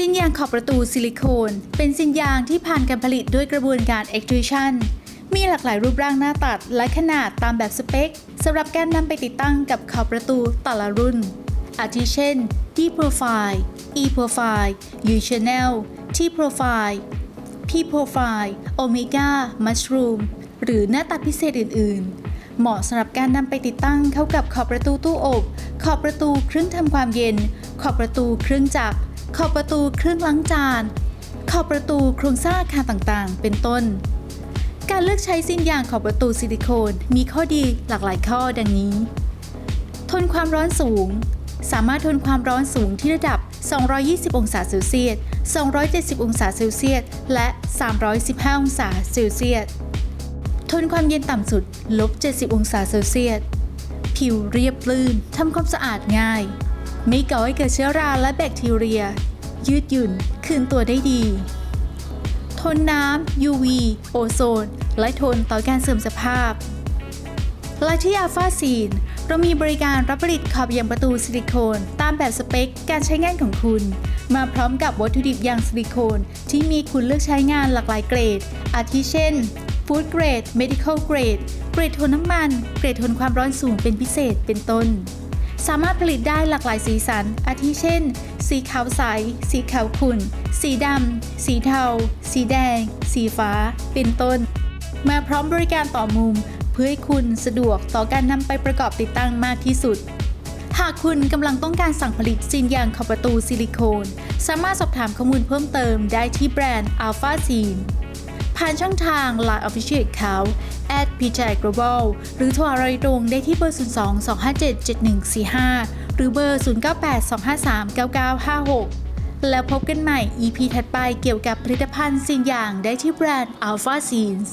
สิ้นยางขอบประตูซิลิโคน เป็นสิ้นยางที่ผ่านการผลิตด้วยกระบวนการ extrusion มีหลากหลายรูปร่างหน้าตัดและขนาดตามแบบสเปคสำหรับการนำไปติดตั้งกับขอบประตูแต่ละรุ่น อาทิเช่น D Profile E Profile U Channel T Profile P Profile Omega Mushroom หรือหน้าตัดพิเศษอื่น ๆ เหมาะสำหรับการนำไปติดตั้งเข้ากับขอบประตูตู้อบ ขอบประตูเครื่องทำความเย็น ขอบประตูเครื่องจักร ขอบประตูเครื่องล้างจาน ขอบประตูโครงสร้างอาคารต่างๆ เป็นต้น การเลือกใช้สิ้นยางขอบประตูซิลิโคนมีข้อดีหลากหลายข้อดังนี้ ทนความร้อนสูง สามารถทนความร้อนสูงที่ระดับ 220 องศาเซลเซียส 270 องศาเซลเซียส และ 315 องศาเซลเซียส ทนความเย็นต่ำสุด ลบ 70 องศาเซลเซียส ผิวเรียบลื่น ทำความสะอาดง่าย ไม่ก่อให้เกิดเชื้อราและแบคทีเรีย ยืดหยุ่น คืนตัวได้ดี ทนน้ำ UV โอโซน และทนต่อการเสื่อมสภาพ และที่อาฟาซีน เรามีบริการรับผลิตขอบยางประตูซิลิโคน ตามแบบสเปคการใช้งานของคุณ มาพร้อมกับวัตถุดิบยางซิลิโคน ที่มีคุณเลือกใช้งานหลากหลายเกรด อาทิเช่น Food Grade Medical Grade เกรดทนน้ำมัน เกรดทนความร้อนสูงเป็นพิเศษเป็นต้น สามารถผลิตได้หลากหลายสีสัน อาทิเช่น สีขาวใส สีขาวขุ่น สีดำ สีเทา สีแดง สีฟ้า เป็นต้น มาพร้อมบริการต่อมุม เพื่อให้คุณสะดวกต่อการนำไปประกอบติดตั้งมากที่สุด หากคุณกำลังต้องการสั่งผลิตซินยางขอบประตูซิลิโคน สามารถสอบถามข้อมูลเพิ่มเติมได้ที่แบรนด์ Alpha s e n ผ่านช่องทาง Line Official Account at p j Global หรือโทรอะไรตรงได้ที่เบอร์ 02 257 7145 หรือเบอร์ 098 253 9956 แล้วพบกันใหม่ EP ถัดไปเกี่ยวกับผลิตภัณฑ์สิ่งอย่างได้ที่แบรนด์ Alpha Scenes